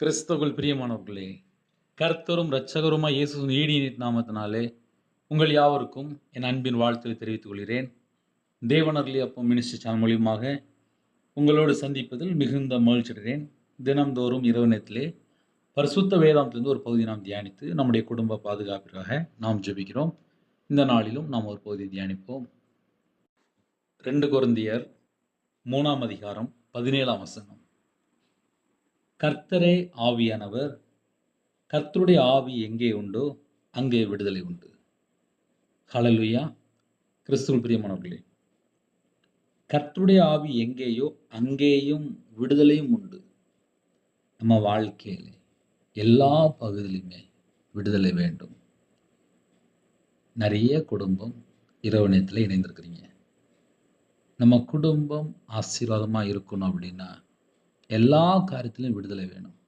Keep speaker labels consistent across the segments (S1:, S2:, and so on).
S1: கிறிஸ்தவர்கள் பிரியமானவர்களே கர்த்தரும் இரட்சகருமாய் இயேசு ஈடி நாமத்தினாலே உங்கள் யாவருக்கும் என் அன்பின் வாழ்த்துக்களை தெரிவித்துக் கொள்கிறேன். தேவனர்லி அப்போ மினிஸ்டர் சேனல் மூலியமாக உங்களோடு சந்திப்பதில் மிகுந்த மகிழ்ச்சி அடைகிறேன். தினம்தோறும் இரவு நேரத்திலே பரிசுத்த வேதாந்திலிருந்து ஒரு பகுதி நாம் தியானித்து நம்முடைய குடும்ப பாதுகாப்பிற்காக நாம் ஜெபிக்கிறோம். இந்த நாளிலும் நாம் ஒரு பகுதி தியானிப்போம். ரெண்டு குழந்தையர் மூணாம் அதிகாரம் பதினேழாம் வசனம். கர்த்தரே ஆவியானவர் கர்த்தருடைய ஆவி எங்கே உண்டோ அங்கே விடுதலை உண்டு. ஹலலுயா கிறிஸ்துவ பிரியமானவர்களே கர்த்தருடைய ஆவி எங்கேயோ அங்கேயும் விடுதலையும் உண்டு. நம்ம வாழ்க்கையில் எல்லா பகுதியிலுமே விடுதலை வேண்டும். நிறைய குடும்பம் இரவு நேரத்தில் இணைந்திருக்கிறீங்க. நம்ம குடும்பம் ஆசீர்வாதமாக இருக்கணும் அப்படின்னா எல்லா காரியத்திலும் விடுதலை வேணும்.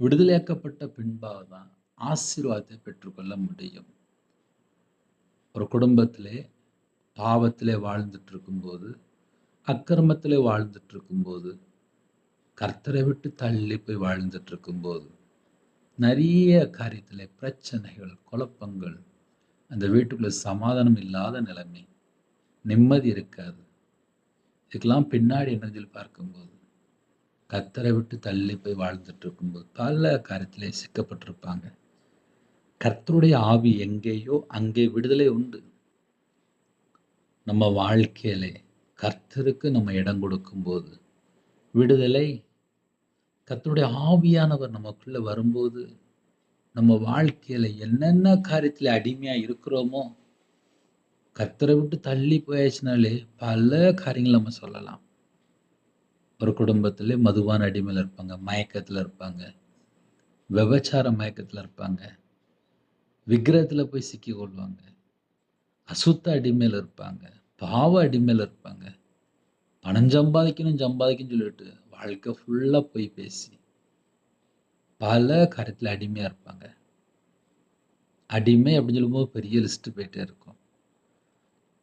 S1: விடுதலையாக்கப்பட்ட பின்பாக தான் ஆசீர்வாதத்தை பெற்றுக்கொள்ள முடியும். ஒரு குடும்பத்திலே பாவத்திலே வாழ்ந்துட்டு இருக்கும்போது அக்கிரமத்திலே வாழ்ந்துட்டு இருக்கும்போது கர்த்தரை விட்டு தள்ளி போய் வாழ்ந்துட்டு இருக்கும்போது நிறைய காரியத்திலே பிரச்சனைகள் குழப்பங்கள் அந்த வீட்டுக்குள்ளே சமாதானம் இல்லாத நிலைமை நிம்மதி இருக்காது. இதுக்கெல்லாம் பின்னாடி என்னதில் பார்க்கும்போது கத்தரை விட்டு தள்ளி போய் வாழ்ந்துட்டு இருக்கும்போது பல காரியத்திலே சிக்கப்பட்டிருப்பாங்க. கர்த்தருடைய ஆவி எங்கேயோ அங்கே விடுதலை உண்டு. நம்ம வாழ்க்கையிலே கர்த்தருக்கு நம்ம இடம் கொடுக்கும்போது விடுதலை கர்த்தருடைய ஆவியானவர் நமக்குள்ளே வரும்போது நம்ம வாழ்க்கையில என்னென்ன காரியத்தில் அடிமையாக இருக்கிறோமோ கர்த்தரை விட்டு தள்ளி போயாச்சுனாலே பல காரியங்கள் நம்ம சொல்லலாம். ஒரு குடும்பத்தில் மதுவான அடிமையில் இருப்பாங்க மயக்கத்தில் இருப்பாங்க விபச்சார மயக்கத்தில் இருப்பாங்க விக்கிரகத்தில் போய் சிக்கி கொள்வாங்க அசுத்த அடிமையில் இருப்பாங்க பாவ அடிமையில் இருப்பாங்க. பணம் சம்பாதிக்கணும் சம்பாதிக்கணும்னு சொல்லிட்டு வாழ்க்கை ஃபுல்லாக போய் பேசி பல காரியத்தில் அடிமையாக இருப்பாங்க. அடிமை அப்படின்னு சொல்லும்போது பெரிய லிஸ்ட்டு போயிட்டே இருக்கும்.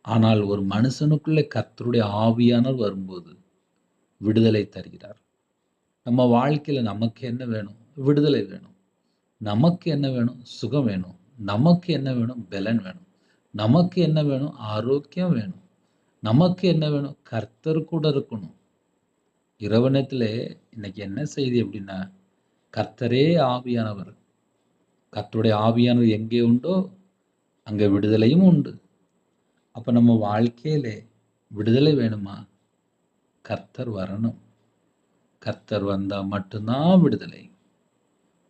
S1: ஆனால் ஒரு மனுஷனுக்குள்ளே கர்த்தருடைய ஆவியானவர் வரும்போது விடுதலை தருகிறார். நம்ம வாழ்க்கையில் நமக்கு என்ன வேணும்? விடுதலை வேணும். நமக்கு என்ன வேணும்? சுகம் வேணும். நமக்கு என்ன வேணும்? பலன் வேணும். நமக்கு என்ன வேணும்? ஆரோக்கியம் வேணும். நமக்கு என்ன வேணும்? கர்த்தர் கூட இருக்கணும். இரவணத்தில் இன்னைக்கு என்ன செய்தி அப்படின்னா கர்த்தரே ஆவியானவர். கர்த்தருடைய ஆவியானவர் எங்கே உண்டோ அங்கே விடுதலையும் உண்டு. அப்போ நம்ம வாழ்க்கையிலே விடுதலை வேணுமா? கர்த்தர் வரணும். கர்த்தர் வந்தால் மட்டும்தான் விடுதலை.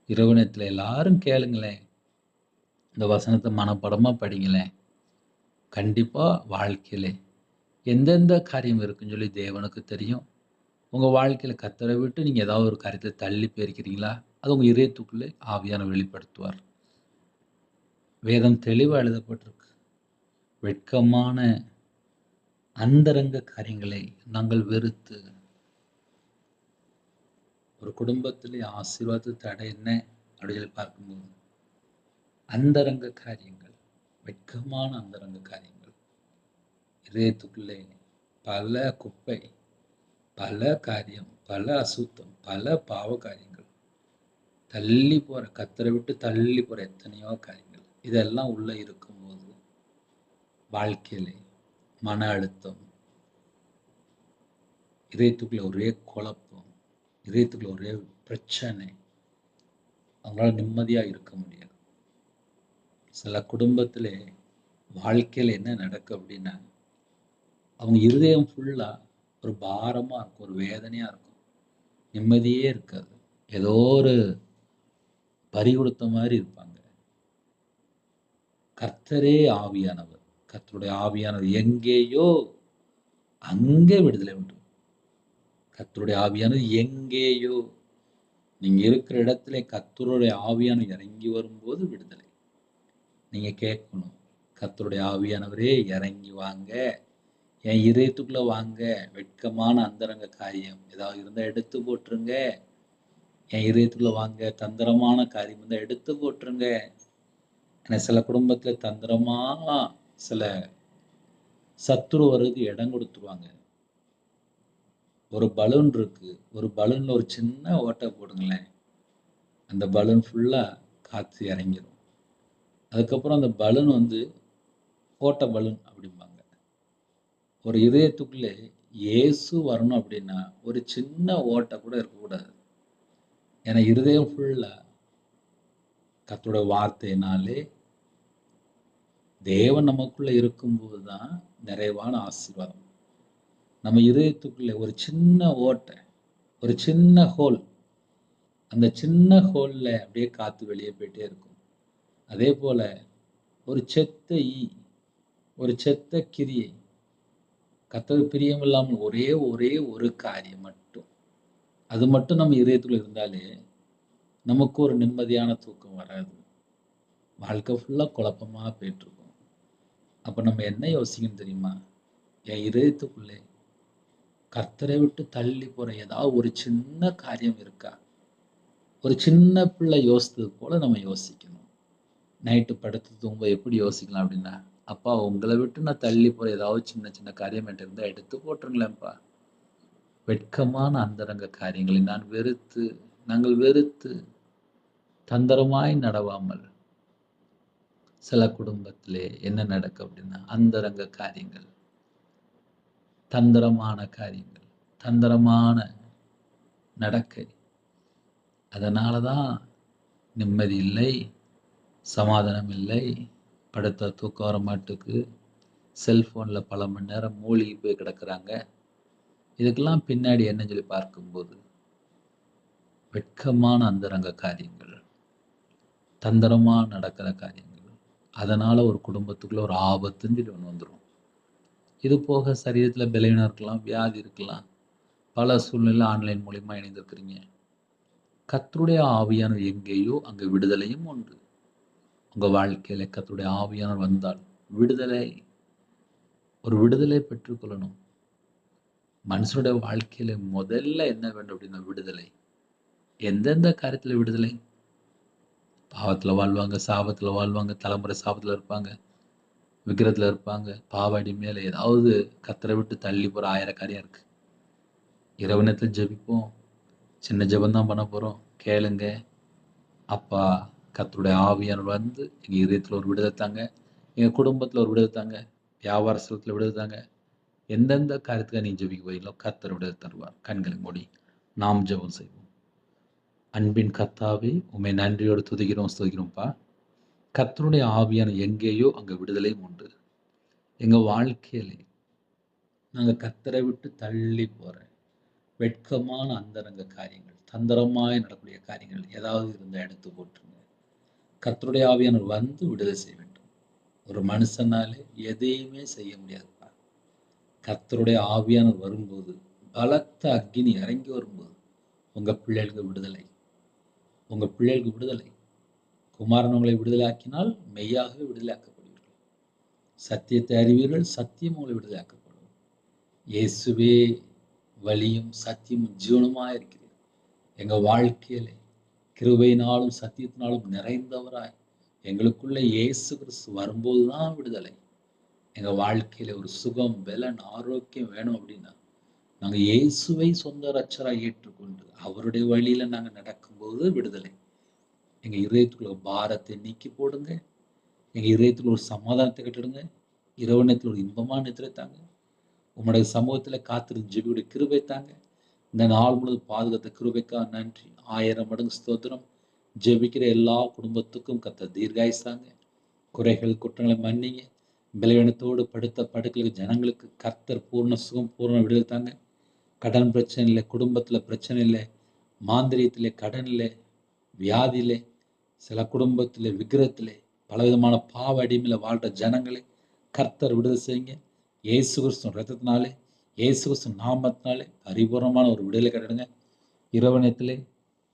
S1: இரவு நேரத்தில் எல்லாரும் கேளுங்களேன். இந்த வசனத்தை மனப்படமாக படிங்களேன். கண்டிப்பாக வாழ்க்கையிலே எந்தெந்த காரியம் இருக்குன்னு சொல்லி தேவனுக்கு தெரியும். உங்கள் வாழ்க்கையில் கத்தரை விட்டு நீங்கள் ஏதாவது ஒரு காரியத்தை தள்ளி போயிருக்கிறீங்களா? அது உங்கள் இதயத்துக்குள்ளே ஆவியான வெளிப்படுத்துவார். வேதம் தெளிவாக எழுதப்பட்டிருக்கு. வெட்கமான அந்தரங்க காரியங்களை நாங்கள் வெறுத்து ஒரு குடும்பத்திலே ஆசீர்வாத தடை என்ன? அப்படின்னு பார்க்கும்போது அந்தரங்க காரியங்கள் வெட்கமான அந்தரங்க காரியங்கள். இதயத்துக்குள்ளே பல குப்பை பல காரியம் பல அசுத்தம் பல பாவ காரியங்கள். தள்ளி போற கத்தரை விட்டு தள்ளி போற எத்தனையோ காரியங்கள். இதெல்லாம் உள்ள இருக்கும் வாழ்க்கையிலே மன அழுத்தம் இதயத்துக்குள்ள ஒரே குழப்பம் இதயத்துக்குள்ள ஒரே பிரச்சனை அவங்களால நிம்மதியா இருக்க முடியாது. சில குடும்பத்திலே வாழ்க்கையில என்ன நடக்கு அப்படின்னா அவங்க இருதயம் ஃபுல்லா ஒரு பாரமா இருக்கும் ஒரு வேதனையா இருக்கும். நிம்மதியே இருக்காது. ஏதோ ஒரு பறி கொடுத்த மாதிரி இருப்பாங்க. கர்த்தரே ஆவியானவர். கத்தருடைய ஆவியானது எங்கேயோ அங்கே விடுதலை உண்டு. கத்தருடைய ஆவியானது எங்கேயோ நீங்க இருக்கிற இடத்துல கத்தருடைய ஆவியானவர் இறங்கி வரும்போது விடுதலை. நீங்க கேட்கணும் கத்தருடைய ஆவியானவரே இறங்கி வாங்க. என் இதயத்துக்குள்ள வாங்க. வெட்கமான அந்தரங்க காரியம். ஏதாவது இருந்தா எடுத்து போட்டுருங்க. என் இதயத்துக்குள்ள வாங்க. தந்திரமான காரியம் இருந்தா எடுத்து போட்டுருங்க. ஏன்னா சில குடும்பத்துல தந்திரமா சில சத்துரு வருது இடம் கொடுத்துருவாங்க. ஒரு பலூன் இருக்கு. ஒரு பலூன்ல ஒரு சின்ன ஓட்டை போடுங்களேன். அந்த பலூன் ஃபுல்லாக காற்று இறங்கிரும். அதுக்கப்புறம் அந்த பலூன் வந்து ஓட்ட பலூன் அப்படிம்பாங்க. ஒரு இதயத்துக்குள்ளே இயேசு வரணும் அப்படின்னா ஒரு சின்ன ஓட்டை கூட இருக்கக்கூடாது. ஏன்னா இருதயம் ஃபுல்லாக கத்தோட வார்த்தையினாலே தேவன் நமக்குள்ள இருக்கும்போது தான் நிறைவான ஆசீர்வாதம். நம்ம இதயத்துக்குள்ளே ஒரு சின்ன ஓட்டை ஒரு சின்ன ஹோல் அந்த சின்ன ஹோல்ல அப்படியே காத்து வெளியே போயிட்டே இருக்கும். அதே போல ஒரு செத்த ஈ ஒரு செத்த கிரியை கத்தது பிரியம் இல்லாமல் ஒரே ஒரே ஒரு காரியம் மட்டும். அது மட்டும் நம்ம இதயத்துக்குள்ள இருந்தாலே நமக்கு ஒரு நிம்மதியான தூக்கம் வராது. வாழ்க்கை ஃபுல்லாக குழப்பமாக போயிட்டுருக்கும் அப்போ நம்ம என்ன யோசிக்கணும் தெரியுமா? என் இதயத்துக்குள்ளே கர்த்தரை விட்டு தள்ளி போகிற ஏதாவது ஒரு சின்ன காரியம் இருக்கா? ஒரு சின்ன பிள்ளை யோசித்தது போல் நம்ம யோசிக்கணும். நைட்டு படுத்து தூங்க எப்படி யோசிக்கலாம் அப்படின்னா அப்பா உங்களை விட்டு நான் தள்ளி போகிற ஏதாவது சின்ன சின்ன காரியம் என்கிட்ட இருந்தால் எடுத்து போட்டுருங்களேன்ப்பா. வெட்கமான அந்தரங்க காரியங்களை நான் வெறுத்து நாங்கள் வெறுத்து தந்திரமாய் நடவாமல் சில குடும்பத்திலே என்ன நடக்கும் அப்படின்னா அந்தரங்க காரியங்கள். தந்திரமான காரியங்கள் தந்திரமான நடக்கை. அதனால தான் நிம்மதி இல்லை சமாதானம் இல்லை படுத்த தூக்கம் வர மாட்டுக்கு செல்ஃபோனில் பல மணி நேரம் மூழ்கி போய் கிடக்குறாங்க. இதுக்கெல்லாம் பின்னாடி என்ன சொல்லி பார்க்கும்போது வெட்கமான அந்தரங்க காரியங்கள் தந்திரமாக நடக்கிற காரியங்கள். அதனால் ஒரு குடும்பத்துக்குள்ள ஒரு ஆபத்துன்னு சொல்லி ஒன்று வந்துடும் இது போக சரீரத்தில் பலவீனம் இருக்கலாம் வியாதி இருக்கலாம். பல சூழ்நிலை ஆன்லைன் மூலிமா இணைந்திருக்கிறீங்க. கத்தருடைய ஆவியானவர் எங்கேயோ அங்கே விடுதலையும் உண்டு. உங்கள் வாழ்க்கையில் கத்தருடைய ஆவியானவர் வந்தால் விடுதலை ஒரு விடுதலை பெற்றுக்கொள்ளணும் மனுஷனுடைய வாழ்க்கையில் முதல்ல என்ன வேண்டும் அப்படின்னா விடுதலை. எந்தெந்த காரியத்தில் விடுதலை? பாவத்தில் வாழ்வாங்க சாபத்தில் வாழ்வாங்க தலைமுறை சாபத்தில் இருப்பாங்க விக்கிரத்தில் இருப்பாங்க பாவாடி மேலே ஏதாவது கத்தரை விட்டு தள்ளி போகிற ஆயிரக்காரியாக இருக்குது இரவு நேரத்தில் ஜெபிப்போம். சின்ன ஜெபம் தான் பண்ண போகிறோம் கேளுங்க. அப்பா கத்தருடைய ஆவியானவர் வந்து எங்கள் இதயத்தில் ஒரு விடுதலை தாங்க. எங்கள் குடும்பத்தில் ஒரு விடுதலை தாங்க. வியாபார ஸ்தலத்தில் விடுதலை தாங்க. எந்தெந்த காரியத்துக்காக நீ ஜெபிக்க போறீங்களோ கத்தர் விடுதலை தருவார். கண்களை மூடி நாம் ஜெபம் செய்வோம். அன்பின் கத்தாவே உண்மை நன்றியோடு துதிக்கிறோம் துதிக்கிறோம்ப்பா கத்தருடைய ஆவியான எங்கேயோ அங்கே விடுதலையும் உண்டு. எங்கள் வாழ்க்கையிலே நாங்கள் கத்தரை விட்டு தள்ளி போகிற வெட்கமான அந்தரங்க காரியங்கள் தந்திரமாய் நடக்கூடிய காரியங்கள் ஏதாவது இருந்தால் எடுத்து போட்டுருங்க. கத்தருடைய ஆவியானவர் வந்து விடுதலை செய்ய வேண்டும். ஒரு மனுஷனாலே எதையுமே செய்ய முடியாதுப்பா. கத்தருடைய ஆவியானவர் வரும்போது பலத்த அக்னி இறங்கி வரும்போது உங்கள் பிள்ளைகளுக்கு விடுதலை. உங்கள் பிள்ளைகளுக்கு விடுதலை. குமாரன் உங்களை விடுதலாக்கினால் மெய்யாகவே விடுதலாக்கப்படுவீர்கள் சத்தியத்தை அறிவீர்கள் சத்தியம் உங்களை விடுதலாக்கப்படும் இயேசுவே வழியும் சத்தியமும் ஜீவனமாக இருக்கிறீர். எங்கள் வாழ்க்கையிலே கிருபையினாலும் சத்தியத்தினாலும் நிறைந்தவராய் எங்களுக்குள்ள இயேசு கிறிஸ்து வரும்போது தான் விடுதலை. எங்கள் வாழ்க்கையில ஒரு சுகம் பலன் ஆரோக்கியம் வேணும் அப்படின்னா நாங்கள் இயேசுவை சொந்த ரச்சராக ஏற்றுக்கொண்டு அவருடைய வழியில் நாங்கள் நடக்கும்போது விடுதலை. எங்கள் இதயத்துக்குள்ள பாரத்தை நீக்கி போடுங்க. எங்கள் இதயத்தில் ஒரு சமாதானத்தை கட்டிடுங்க. இரவு நேரத்தில் ஒரு இன்பமான நித்திரை தாங்க. உங்களுடைய சமூகத்தில் காத்திருந்து ஜெபியுடைய கிருபை தாங்க. இந்த நாள் முழுவதும் பாதுகாத்த கிருபைக்கா நன்றி. ஆயிரம் மடங்கு ஸ்தோத்திரம். ஜெபிக்கிற எல்லா குடும்பத்துக்கும் கத்த தீர்காயுசாங்க குறைகள் குற்றங்களை மன்னிங்க. பலவீனத்தோடு படுத்த படுக்கைகளுக்கு ஜனங்களுக்கு கர்த்தர் பூர்ண சுகம் பூர்ண விடுதல் தாங்க. கடன் பிரச்சனை இல்லை குடும்பத்தில் பிரச்சனை இல்லை மாந்திரியத்தில் கடன் இல்லை சில குடும்பத்தில் விக்கிரத்தில் பலவிதமான பாவ அடிமையில் வாழ்கிற ஜனங்களை கர்த்தர் விடுதலை செய்யுங்க. இயேசு கிறிஸ்துவ ரத்தத்தினாலே இயேசு கிறிஸ்து நாமத்தினாலே பரிபூர்ணமான ஒரு விடுதலை கிடைடுங்க இரவணத்தில்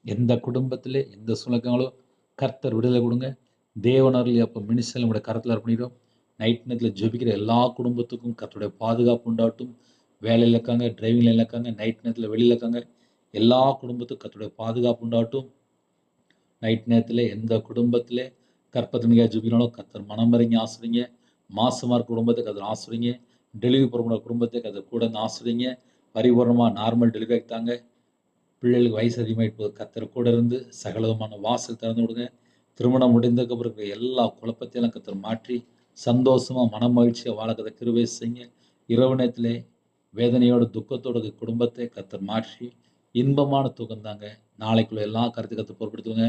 S1: எந்த குடும்பத்தில் எந்த சுலகங்களோ கர்த்தர் விடுதலை கொடுங்க. தேவனர்கள் அப்போ மினிஸ்டர் நம்முடைய கருத்தில் அர்ப்பணிக்கிறோம். நைட் நேரத்தில் ஜெபிக்கிற எல்லா குடும்பத்துக்கும் கர்த்தருடைய பாதுகாப்பு உண்டாகட்டும். வேலையில் இருக்காங்க டிரைவிங்கில் இருக்காங்க நைட் நேரத்தில் வெளியில் இருக்காங்க. எல்லா குடும்பத்துக்கும் கத்துடைய பாதுகாப்பு உண்டாட்டும் நைட் நேரத்தில் எந்த குடும்பத்தில் கற்பத்தனியாக ஜூபினாலும் கத்தர் மனம் மறைஞ்சி ஆசிரிங்க. மாசமாக இருக்க குடும்பத்துக்கு கதை ஆசிரிங்க. டெலிவரி போகிற குடும்பத்துக்கு கதை கூட ஆசிரிங்க. பரிபூர்ணமாக நார்மல் டெலிவரி தாங்க. பிள்ளைகளுக்கு வயசு அதிகமாகிட்டு போகுது கத்தர் கூட இருந்து சகலவிதமான வாசல் திறந்து விடுங்க திருமணம் முடிந்ததுக்கப்புறம் இருக்கிற எல்லா குழப்பத்தையும் கத்தர் மாற்றி சந்தோஷமாக மன மகிழ்ச்சியாக வாழக்கிறத கிருபை செய்யுங்க. இரவு நேரத்திலே வேதனையோட துக்கத்தோட குடும்பத்தை கத்தர் மாற்றி இன்பமான தூக்கம் தாங்க நாளைக்குள்ள எல்லா கருத்து கற்று பொருட்படுத்துங்க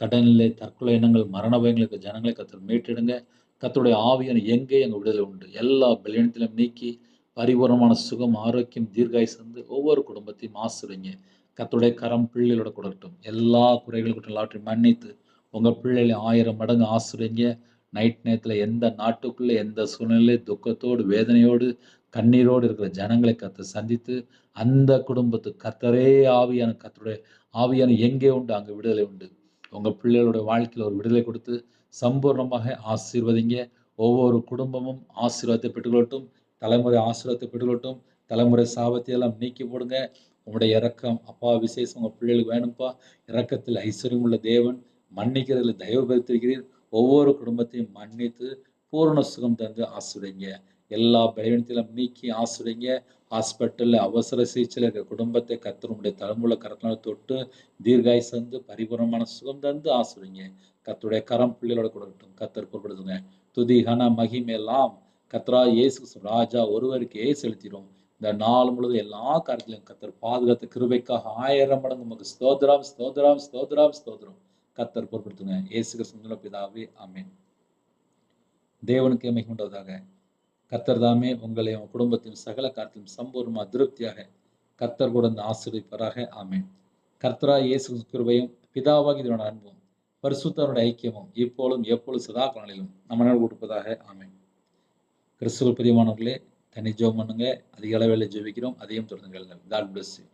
S1: கடனிலே தற்கொலை எண்ணங்கள் மரண பயங்களுக்கு ஜனங்களை கத்தர் மீட்டெடுங்க. கத்தருடைய ஆவியன் எங்கே எங்கள் விடுதலை உண்டு? எல்லா பலியனத்திலும் நீக்கி பரிபூர்ணமான சுகம் ஆரோக்கியம் தீர்காய் சந்து ஒவ்வொரு குடும்பத்தையும் ஆசிரியங்க கத்துடைய கரம் பிள்ளைகளோட கொடுக்கட்டும் எல்லா குறைகளுக்கும் எல்லாவற்றையும் மன்னித்து உங்கள் பிள்ளைகளை ஆயிரம் மடங்கு ஆசிரியங்க நைட் நேரத்தில் எந்த நாட்டுக்குள்ளே எந்த சூழ்நிலை துக்கத்தோடு வேதனையோடு கண்ணீரோடு இருக்கிற ஜனங்களை கத்த சந்தித்து அந்த குடும்பத்து கத்தரே ஆவியான கத்தருடைய ஆவியான எங்கே உண்டு? அங்கே விடுதலை உண்டு. உங்கள் பிள்ளைகளோட வாழ்க்கையில் ஒரு விடுதலை கொடுத்து சம்பூர்ணமாக ஆசீர்வதிங்க. ஒவ்வொரு குடும்பமும் ஆசீர்வாதத்தை பெற்றுக்கொள்ளட்டும். தலைமுறை ஆசீர்வாதத்தை பெற்றுக்கொள்ளட்டும். தலைமுறை சாபத்தை எல்லாம் நீக்கி போடுங்க. உங்களுடைய இறக்கம் அப்பா விசேஷம் உங்கள் பிள்ளைகளுக்கு வேணும்ப்பா இறக்கத்தில் ஐஸ்வர்யம் உள்ள தேவன் மன்னிக்கிறதில் தயவு பெருத்திருக்கிறீர் ஒவ்வொரு குடும்பத்தையும் மன்னித்து பூரண சுகம் தந்து ஆசிரியங்க எல்லா பலவீனத்திலும் நீக்கி ஆசிரியங்க ஹாஸ்பிட்டலில் அவசர சிகிச்சையில் இருக்கிற குடும்பத்தை கத்தருடைய தலைமுறை கரத்தினால் தொட்டு தீர்காய் சந்து பரிபூர்ணமான சுகம் தந்து ஆசிரியங்க கத்தருடைய கரம் பிள்ளைகளோட கொடுக்கட்டும். கத்தர் பொருட்படுத்துங்க துதி கன மகிமெல்லாம் கத்ரா இயேசு ராஜா ஒருவருக்கே செலுத்திடும் இந்த நாள் முழுவதும் எல்லா காரியத்திலும் கத்தர் பாதுகாத்த கிருபைக்காக ஆயிரம் மடங்கு நமக்கு ஸ்தோத்ராம் ஸ்தோத்ராம் ஸ்தோத்ராம் ஸ்தோத்ரம் கத்தர் பொருட்படுத்துங்க ஏசுகிற கிறிஸ்துவின் பிதாவே ஆமென். தேவனுக்கு மிகுண்டதாக கர்த்தர் தாமே உங்களை உங்கள் குடும்பத்தின் சகல காரியத்திலும் சம்பூர்ணமாக திருப்தியாக கர்த்தர் கூட இந்த ஆசிரியப்பராக ஆமென். கர்த்தரா இயேசு கிருபையும் பிதாவாகி இதனோட அன்பும் பரிசுத்தரோட ஐக்கியமும் இப்போதும் எப்பொழுது சதா காலங்களிலும் நம்ம கொடுப்பதாக ஆமேன். கிறிஸ்துவ பிரியமானவர்களே தனி ஜோம் பண்ணுங்க அதிக அளவில் ஜெபிக்கிறோம். அதையும் தொடர்ந்து காட் பிளஸ் யூ